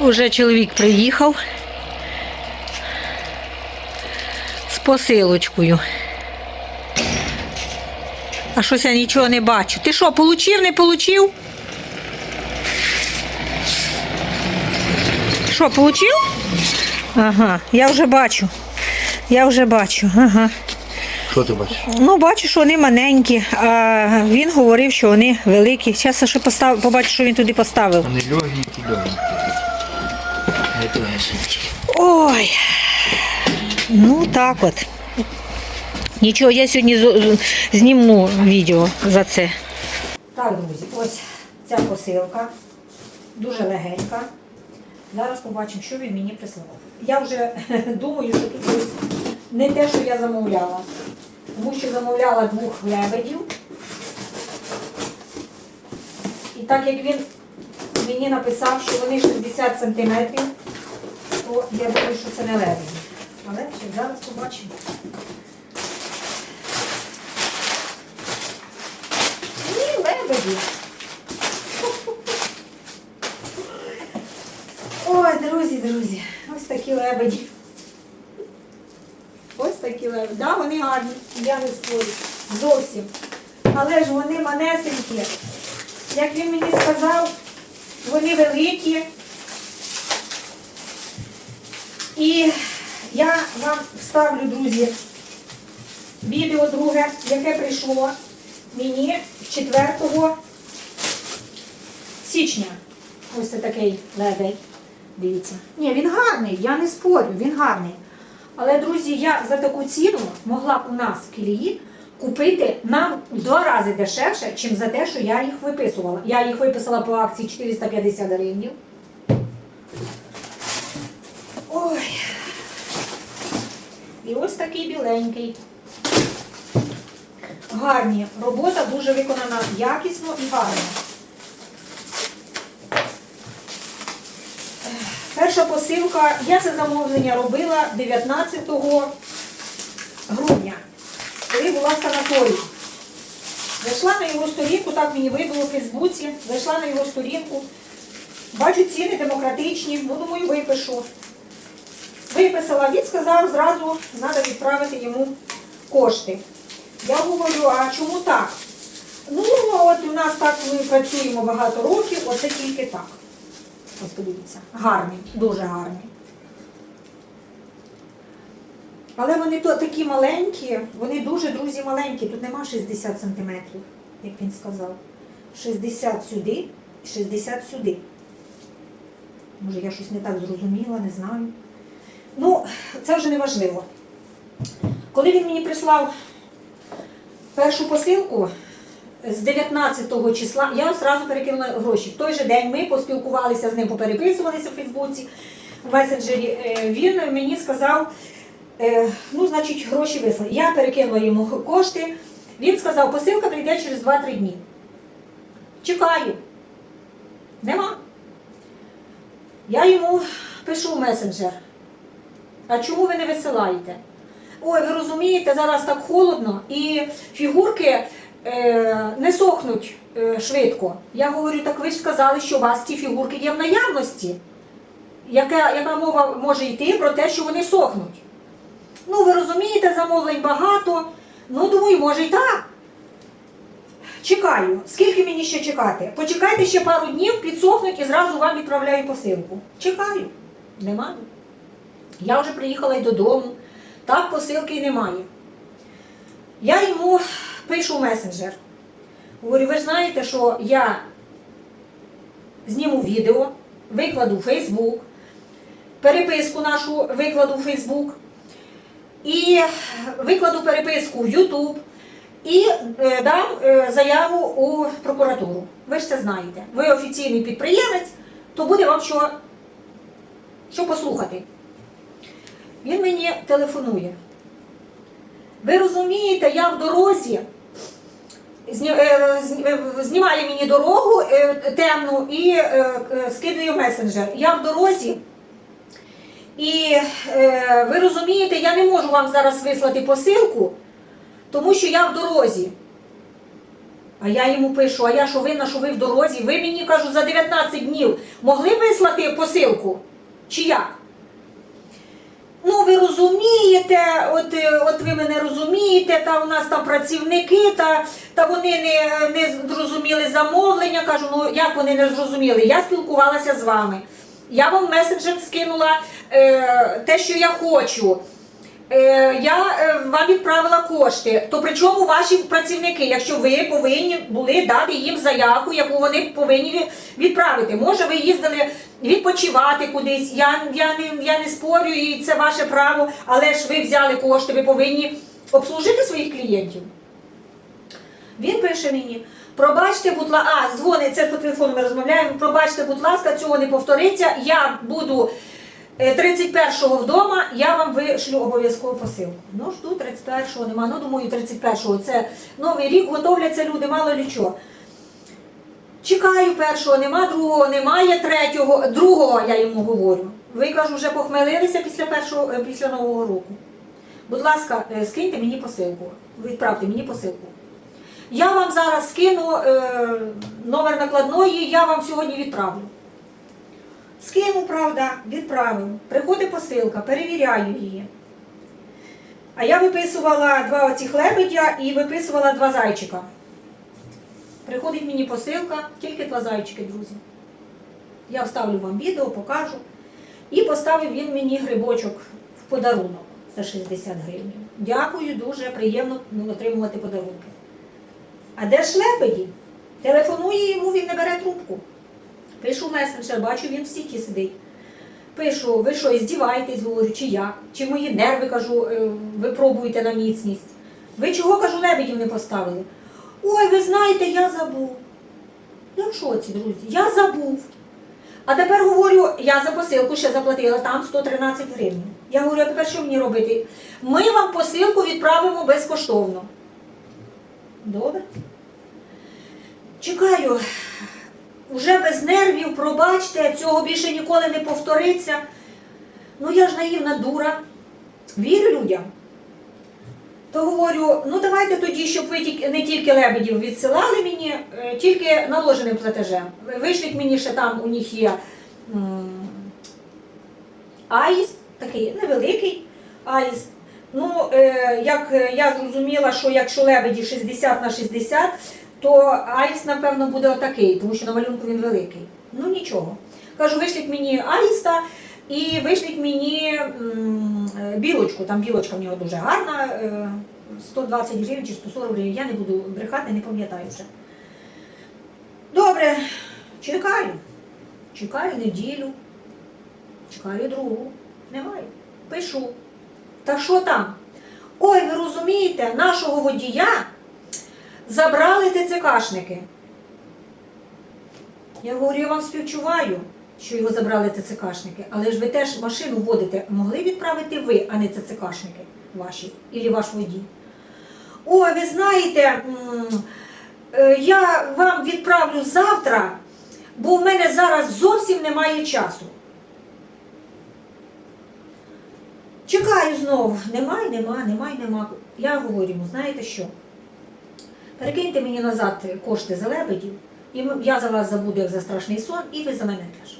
Уже чоловік приїхав з посилочкою. А щось я нічого не бачу. Ти що, получив, не получив? Що, получив? Ага, я вже бачу. Я вже бачу. Ага. Що ти бачиш? Ну, бачу, що вони маленькі, а він говорив, що вони великі. Зараз ще постав... побачу, що він туди поставив. Вони легенькі, легенькі. Ой. Ну так от. Нічого, я сьогодні зніму відео за це. Так, друзі, ось ця посилка. Дуже легенька. Зараз побачимо, що він мені прислав. Я вже думаю, що тут не те, що я замовляла. Тому що замовляла двох лебедів. І так як він мені написав, що вони 60 сантиметрів, то я думаю, що це не лебеді. Але ще зараз побачимо. Ні, лебеді. Ой, друзі, друзі, ось такі лебеді. Ось такі лебеді. Да, вони гарні, я не спорю. Зовсім. Але ж вони манесенькі. Як він мені сказав, вони великі. І я вам вставлю, друзі, відео друге, яке прийшло мені 4 січня. Ось це такий лебедь. Дивіться. Ні, він гарний, я не спорю, він гарний. Але, друзі, я за таку ціну могла у нас в Кілії купити нам в два рази дешевше, чим за те, що я їх виписувала. Я їх виписала по акції 450 гривень. Ой. І ось такий біленький. Гарні. Робота дуже виконана якісно і гарно. Перша посилка, я це замовлення робила 19 грудня, коли була в санаторії. Зайшла на його сторінку, так мені вибило в Фейсбуці, зайшла на його сторінку. Бачу ціни демократичні, ну думаю, випишу. Виписала, він сказав, зразу треба відправити йому кошти. Я говорю, а чому так? Ну, от у нас так ми працюємо багато років, оце тільки так. Ось подивіться. Гарний, дуже гарний. Але вони то такі маленькі, вони дуже, друзі, маленькі. Тут нема 60 сантиметрів, як він сказав. 60 сюди, і 60 сюди. Може, я щось не так зрозуміла, не знаю. Ну, це вже не важливо. Коли він мені прислав першу посилку, з 19 числа я одразу перекинула гроші. В той же день ми поспілкувалися з ним, попереписувалися в Фейсбуці, в месенджері. Е, Він мені сказав, е, ну, значить, гроші вислали. Я перекинула йому кошти. Він сказав, посилка прийде через 2-3 дні. Чекаю. Нема. Я йому пишу месенджер. А чому ви не висилаєте? Ой, ви розумієте, зараз так холодно і фігурки е, не сохнуть е, швидко. Я говорю, так ви ж сказали, що у вас ті фігурки є в наявності. Яка, яка мова може йти про те, що вони сохнуть? Ну, ви розумієте, замовлень багато. Ну, думаю, може і так. Чекаю. Скільки мені ще чекати? Почекайте ще пару днів, підсохнуть і зразу вам відправляю посилку. Чекаю. Немає. Я вже приїхала й додому. Так посилки й немає. Я йому пишу месенджер. Говорю, ви ж знаєте, що я зніму відео, викладу в Фейсбук, переписку нашу викладу в Фейсбук, і викладу переписку в Ютуб і е, дам е, заяву у прокуратуру. Ви ж це знаєте. Ви офіційний підприємець, то буде вам що, що послухати. Він мені телефонує. Ви розумієте, я в дорозі е, е, знімає мені дорогу е, темну і скидає месенджер. Я в дорозі. І ви розумієте, я не можу вам зараз вислати посилку, тому що я в дорозі. А я йому пишу, а я що винна, що ви в дорозі? Ви мені кажу, за 19 днів могли вислати посилку? Чи як? Ну, ви розумієте, от, е, от ви мене розумієте, та у нас там працівники, та, та вони не, не зрозуміли замовлення. Кажу, ну як вони не зрозуміли? Я спілкувалася з вами. Я вам в месенджер скинула е, те, що я хочу. Е, я е, вам відправила кошти. То при чому ваші працівники, якщо ви повинні були дати їм заявку, яку вони повинні відправити? Може, ви їздили відпочивати кудись? Я, я, не, я не спорю, і це ваше право, але ж ви взяли кошти, ви повинні обслужити своїх клієнтів. Він пише мені. Пробачте, будь ласка, а дзвонить, це по телефону ми розмовляємо. Пробачте, будь ласка, цього не повториться. Я буду 31-го вдома, я вам вишлю обов'язково посилку. Ну, жду 31-го, нема. Ну, думаю, 31-го. Це новий рік, готовляться люди, мало ли чого. Чекаю першого, нема другого, немає третього, другого я йому говорю. Ви кажу, вже похмелилися після першого, е, після Нового року. Будь ласка, е, скиньте мені посилку. Відправте мені посилку. Я вам зараз скину е, номер накладної, я вам сьогодні відправлю. Скину, правда, відправив. Приходить посилка, перевіряю її. А я виписувала два оцих лебедя і виписувала два зайчика. Приходить мені посилка, тільки два зайчики, друзі. Я вставлю вам відео, покажу. І поставив він мені грибочок в подарунок за 60 гривень. Дякую, дуже приємно отримувати подарунки. А де ж лебеді? Телефоную йому, він не бере трубку. Пишу месенджер, бачу, він в сіті сидить. Пишу, ви що, здіваєтесь, говорю, чи як? Чи мої нерви, кажу, е, ви пробуєте на міцність? Ви чого, кажу, лебедів не поставили? Ой, ви знаєте, я забув. Я в шоці, друзі, я забув. А тепер говорю, я за посилку ще заплатила там 113 гривень. Я говорю, а тепер що мені робити? Ми вам посилку відправимо безкоштовно. Добре. Чекаю. Уже без нервів, пробачте, цього більше ніколи не повториться. Ну я ж наївна дура. Вірю людям. То говорю, ну давайте тоді, щоб ви не тільки лебедів відсилали мені, е, тільки наложеним платежем. Вишліть мені ще там у них є м, аїст, такий невеликий аїст. Ну, е, як я зрозуміла, що якщо лебеді 60 на 60, то аїст, напевно, буде отакий, тому що на малюнку він великий. Ну нічого. Кажу, вишліть мені аїста і вишліть мені е, білочку. Там білочка в нього дуже гарна, е, 120 гривень чи 140 гривень. Я не буду брехати, не пам'ятаю вже. Добре, чекаю. Чекаю неділю. Чекаю другу. Немає. Пишу. Та що там? Ой, ви розумієте, нашого водія забрали ТЦКшники. Я говорю, я вам співчуваю, що його забрали ТЦКшники, але ж ви теж машину водите, могли відправити ви, а не ТЦКшники ваші, і ваш водій. Ой, ви знаєте, е, я вам відправлю завтра, бо в мене зараз зовсім немає часу. Чекаю знову. Немає, нема, немає, нема. Я говорю йому, знаєте що? Перекиньте мені назад кошти за лебедів, і я за вас забуду, як за страшний сон, і ви за мене теж.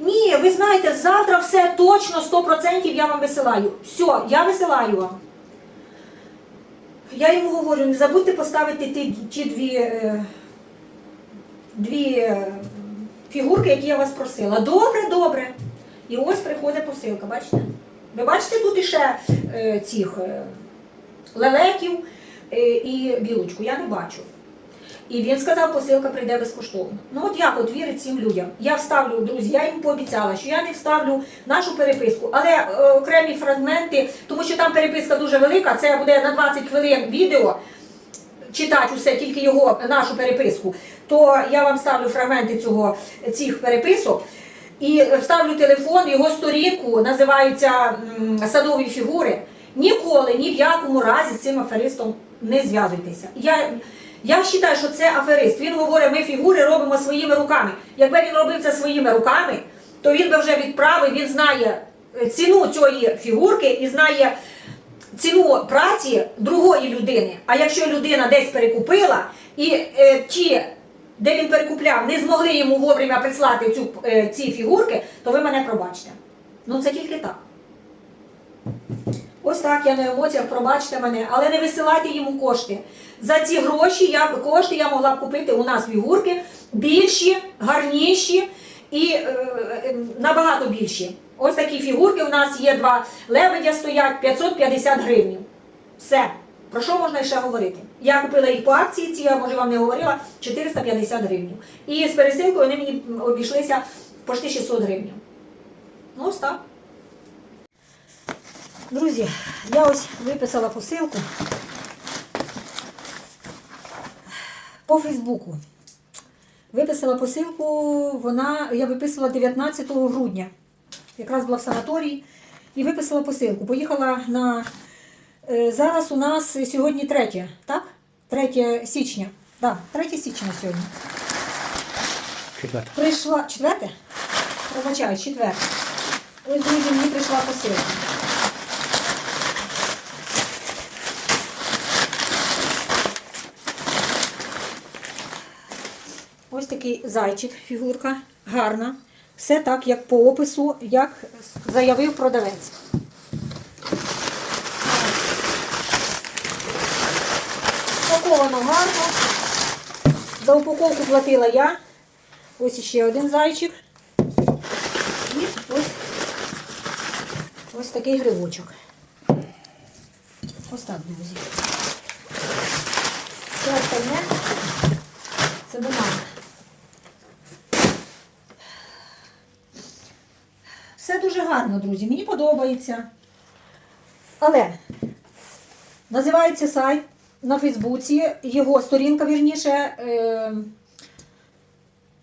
Ні, ви знаєте, завтра все точно 100% я вам висилаю. Все, я висилаю вам. Я йому говорю, не забудьте поставити ті, ті дві, е, дві е, фігурки, які я вас просила. Добре, добре. І ось приходить посилка, бачите? Ви бачите тут іще е, цих е, лелеків і білочку, я не бачу. І він сказав, посилка прийде безкоштовно. Ну от як от вірить цим людям? Я вставлю, друзі, я їм пообіцяла, що я не вставлю нашу переписку, але е, окремі фрагменти, тому що там переписка дуже велика, це буде на 20 хвилин відео. Читати усе, тільки його, нашу переписку, то я вам ставлю фрагменти цього, цих переписок і вставлю телефон, його сторінку, називається садові фігури. Ніколи, ні в якому разі з цим аферистом не зв'язуйтеся. Я, я вважаю, що це аферист. Він говорить, ми фігури робимо своїми руками. Якби він робив це своїми руками, то він би вже відправив, він знає е, ціну цієї фігурки і знає ціну праці другої людини. А якщо людина десь перекупила і е, ті, де він перекупляв, не змогли йому вовремя прислати цю, е, ці фігурки, то ви мене пробачте. Ну це тільки так. Ось так я на емоціях, пробачте мене, але не висилайте йому кошти. За ці гроші я кошти я могла б купити у нас фігурки більші, гарніші і е, е, набагато більші. Ось такі фігурки у нас є два лебедя стоять 550 гривень. Все. Про що можна ще говорити? Я купила їх по акції, ці я може вам не говорила, 450 гривень. І з пересилкою вони мені обійшлися почти 600 гривень. Ну, ось так. Друзі, я ось виписала посилку по Фейсбуку. Виписала посилку, вона, я виписувала 19 грудня. Якраз була в санаторії. І виписала посилку. Поїхала на. е, Зараз у нас сьогодні 3, так? 3 січня. Так, 3 січня сьогодні. Четверте. Прийшла. Четверте? Пробачаю, четверте. Ось, друзі, мені прийшла посилка. Такий зайчик, фігурка, гарна. Все так, як по опису, як заявив продавець. Упаковано гарно. За упаковку платила я. Ось ще один зайчик. І ось, ось такий грибочок. Ось так, друзі. Все остальне це бумага. Все дуже гарно, друзі. Мені подобається. Але називається сайт на Фейсбуці, його сторінка, вірніше, е,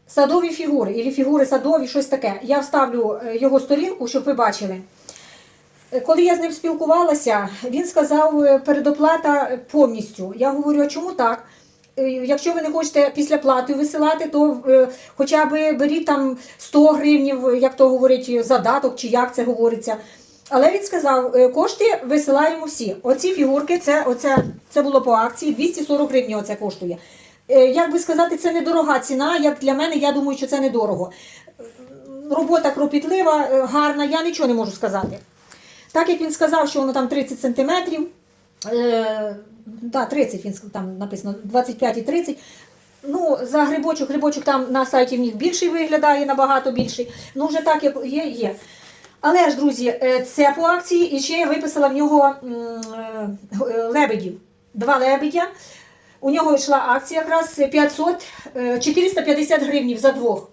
садові фігури, або фігури садові, щось таке. Я вставлю е, його сторінку, щоб ви бачили. Е, Коли я з ним спілкувалася, він сказав передоплата повністю. Я говорю, а чому так? Е, Якщо ви не хочете після плати висилати, то е, хоча б беріть там 100 гривнів, як то говорить, задаток, чи як це говориться. Але він сказав, е, кошти висилаємо всі. Оці фігурки, це, оце, це було по акції, 240 гривень оце коштує. Як би сказати, це недорога ціна. Як для мене, я думаю, що це недорого. Робота кропітлива, гарна, я нічого не можу сказати. Так як він сказав, що воно там 30 сантиметрів, да, 30 він там написано, 25 і 30. Ну, за грибочок, грибочок там на сайті в них більший виглядає, набагато більший. Ну, вже так, як є, є. Але ж, друзі, е, це по акції, і ще я виписала в нього е, е, лебедів. Два лебедя. У нього йшла акція якраз 500, е, 450 гривнів за двох.